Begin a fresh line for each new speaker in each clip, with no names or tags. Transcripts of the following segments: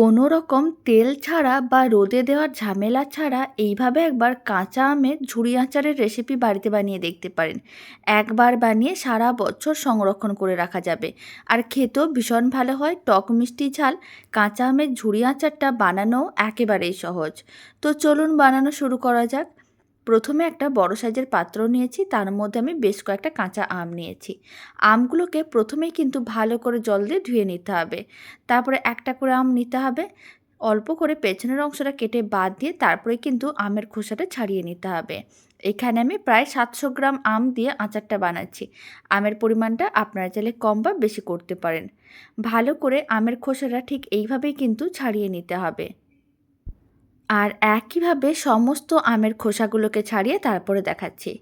কোনো রকম তেল ছাড়া বা রোদে দেওয়ার ঝামেলা ছাড়া এইভাবে একবার কাঁচা আমের ঝুড়ি আচারের রেসিপি বাড়িতে বানিয়ে দেখতে পারেন। একবার বানিয়ে সারা বছর সংরক্ষণ করে রাখা যাবে। আর খেতেও ভীষণ ভালো হয়, টক মিষ্টি ঝাল, কাঁচা আমের ঝুড়ি আচারটা বানানো একেবারেই সহজ। তো চলুন বানানো শুরু করা যাক। প্রথমে একটা বড় সাইজের পাত্র নিয়েছি, তার মধ্যে আমি বেশ কয়েকটা কাঁচা আম নিয়েছি। আমগুলোকে প্রথমেই কিন্তু ভালো করে জল দিয়ে ধুয়ে নিতে হবে। তারপরে একটা করে আম নিতে হবে। অল্প করে পেছনের অংশটা কেটে বাদ দিয়ে তারপরে কিন্তু আমের খোসাটা ছাড়িয়ে নিতে হবে। এখানে আমি প্রায় সাতশো গ্রাম আম দিয়ে আচারটা বানাচ্ছি। আমের পরিমাণটা আপনারা চাইলে কম বা বেশি করতে পারেন। ভালো করে আমের খোসাটা ঠিক এইভাবেই কিন্তু ছাড়িয়ে নিতে হবে। আর একইভাবে সমস্ত আমের খোসাগুলোকে ছাড়িয়ে তারপরে দেখাচ্ছি।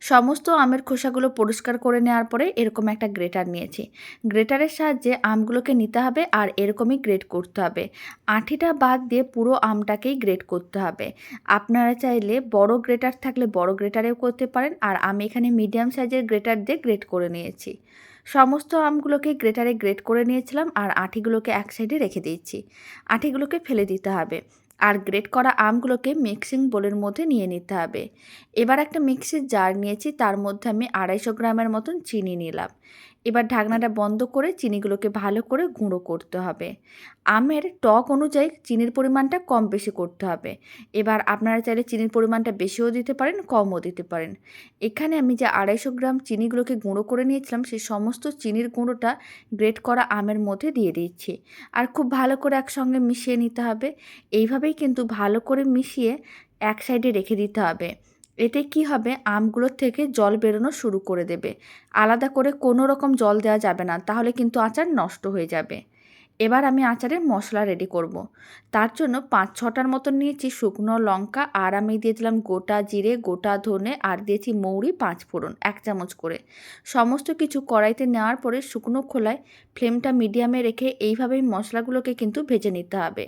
সমস্ত আমের খোসাগুলো পরিষ্কার করে নেওয়ার পরে এরকম একটা গ্রেটার নিয়েছি। গ্রেটারের সাহায্যে আমগুলোকে নিতে হবে আর এরকমই গ্রেট করতে হবে। আঠিটা বাদ দিয়ে পুরো আমটাকেই গ্রেট করতে হবে। আপনারা চাইলে বড় গ্রেটার থাকলে বড় গ্রেটারেও করতে পারেন আর আমি এখানে মিডিয়াম সাইজের গ্রেটার দিয়ে গ্রেট করে নিয়েছি। সমস্ত আমগুলোকে গ্রেটারে গ্রেট করে নিয়েছিলাম আর আঠিগুলোকে এক সাইডে রেখে দিয়েছি। আঠিগুলোকে ফেলে দিতে হবে। আর গ্রেট করা আমগুলোকে মিক্সিং বোলের মধ্যে নিয়ে নিতে হবে। এবার একটা মিক্সির জার নিয়েছি, তার মধ্যে আমি আড়াইশো গ্রামের মতন চিনি নিলাম। এবার ঢাকনাটা বন্ধ করে চিনিগুলোকে ভালো করে গুঁড়ো করতে হবে। আমের টক অনুযায়ী চিনির পরিমাণটা কম বেশি করতে হবে। এবার আপনারা চাইলে চিনির পরিমাণটা বেশিও দিতে পারেন, কমও দিতে পারেন। এখানে আমি যে আড়াইশো গ্রাম চিনিগুলোকে গুঁড়ো করে নিয়েছিলাম, সেই সমস্ত চিনির গুঁড়োটা গ্রেট করা আমের মধ্যে দিয়ে দিচ্ছি। আর খুব ভালো করে একসঙ্গে মিশিয়ে নিতে হবে। এইভাবেই কিন্তু ভালো করে মিশিয়ে এক সাইডে রেখে দিতে হবে। এতে কি হবে? আমগুলোর থেকে জল বেরোনো শুরু করে দেবে। আলাদা করে কোনো রকম জল দেওয়া যাবে না, তাহলে কিন্তু আচার নষ্ট হয়ে যাবে। এবার আমি আচারের মশলা রেডি করব। তার জন্য পাঁচ ছটার মতন নিয়েছি শুকনো লঙ্কা, আর আমি দিয়ে দিলাম গোটা জিরে, গোটা ধনে, আর দিয়েছি মৌরি পাঁচ ফোড়ন, এক চামচ করে। সমস্ত কিছু কড়াইতে নেওয়ার পরে শুকনো খোলায় ফ্লেমটা মিডিয়ামে রেখে এইভাবেই মশলাগুলোকে কিন্তু ভেজে নিতে হবে।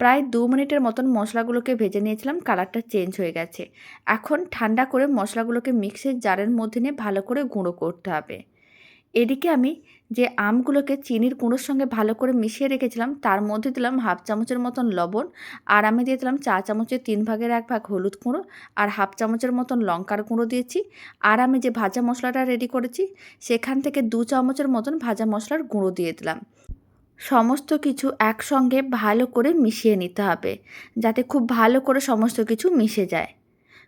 প্রায় দু মিনিটের মতন মশলাগুলোকে ভেজে নিয়েছিলাম, কালারটা চেঞ্জ হয়ে গেছে। এখন ঠান্ডা করে মশলাগুলোকে মিক্সের জারের মধ্যে নিয়ে ভালো করে গুঁড়ো করতে হবে। এদিকে আমি যে আমগুলোকে চিনির গুঁড়োর সঙ্গে ভালো করে মিশিয়ে রেখেছিলাম, তার মধ্যে দিলাম হাফ চামচের মতন লবণ, আর আমি দিয়ে দিলাম চা চামচের তিন ভাগের এক ভাগ হলুদ গুঁড়ো, আর হাফ চামচের মতন লঙ্কার গুঁড়ো দিয়েছি। আর আমি যে ভাজা মশলাটা রেডি করেছি, সেখান থেকে দু চামচের মতন ভাজা মশলার গুঁড়ো দিয়ে দিলাম। সমস্ত কিছু একসঙ্গে ভালো করে মিশিয়ে নিতে হবে, যাতে খুব ভালো করে সমস্ত কিছু মিশে যায়।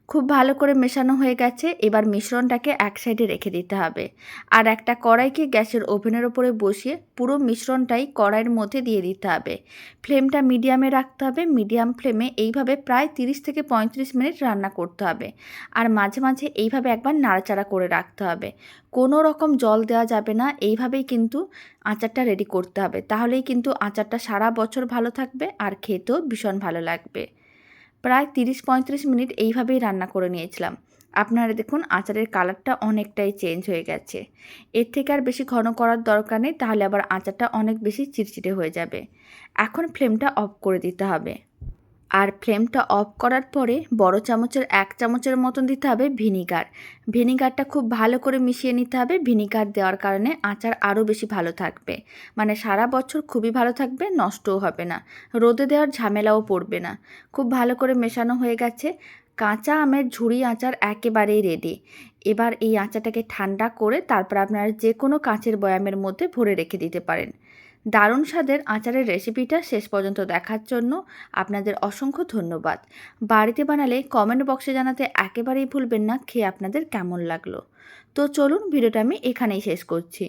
খুব ভালো করে মেশানো হয়ে গেছে, এবার মিশ্রণটাকে এক সাইডে রেখে দিতে হবে। আর একটা কড়াইকে গ্যাসের ওভেনের ওপরে বসিয়ে পুরো মিশ্রণটাই কড়াইয়ের মধ্যে দিয়ে দিতে হবে। ফ্লেমটা মিডিয়ামে রাখতে হবে, মিডিয়াম ফ্লেমে এইভাবে প্রায় তিরিশ থেকে পঁয়ত্রিশ মিনিট রান্না করতে হবে। আর মাঝে মাঝে এইভাবে একবার নাড়াচাড়া করে রাখতে হবে। কোনো রকম জল দেওয়া যাবে না, এইভাবেই কিন্তু আচারটা রেডি করতে হবে। তাহলেই কিন্তু আচারটা সারা বছর ভালো থাকবে আর খেতেও ভীষণ ভালো লাগবে। প্রায় তিরিশ পঁয়ত্রিশ মিনিট এইভাবেই রান্না করে নিয়েছিলাম। আপনারা দেখুন, আচারের কালারটা অনেকটাই চেঞ্জ হয়ে গেছে। এর থেকে আর বেশি ঘন করার দরকার নেই, তাহলে আবার আচারটা অনেক বেশি চিটচিটে হয়ে যাবে। এখন ফ্লেমটা অফ করে দিতে হবে। আর ফ্লেমটা অফ করার পরে বড় চামচের এক চামচের মতন দিতে হবে ভিনিগার। ভিনিগারটা খুব ভালো করে মিশিয়ে নিতে হবে। ভিনিগার দেওয়ার কারণে আচার আরও বেশি ভালো থাকবে। মানে সারা বছর খুবই ভালো থাকবে, নষ্টও হবে না। রোদে দেওয়ার ঝামেলাও পড়বে না। খুব ভালো করে মেশানো হয়ে গেছে। কাঁচা আমের ঝুড়ি আচার একেবারেই রেডি এবার এই আচারটাকে ঠান্ডা করে তারপর আপনারা যে কোনো কাঁচের বয়ামের মধ্যে ভরে রেখে দিতে পারেন। দারুণ স্বাদের আচারের রেসিপিটা শেষ পর্যন্ত দেখার জন্য আপনাদের অসংখ্য ধন্যবাদ। বাড়িতে বানালে কমেন্ট বক্সে জানাতে একেবারেই ভুলবেন না, খেয়ে আপনাদের কেমন লাগল? তো চলুন, ভিডিওটা আমি এখানেই শেষ করছি।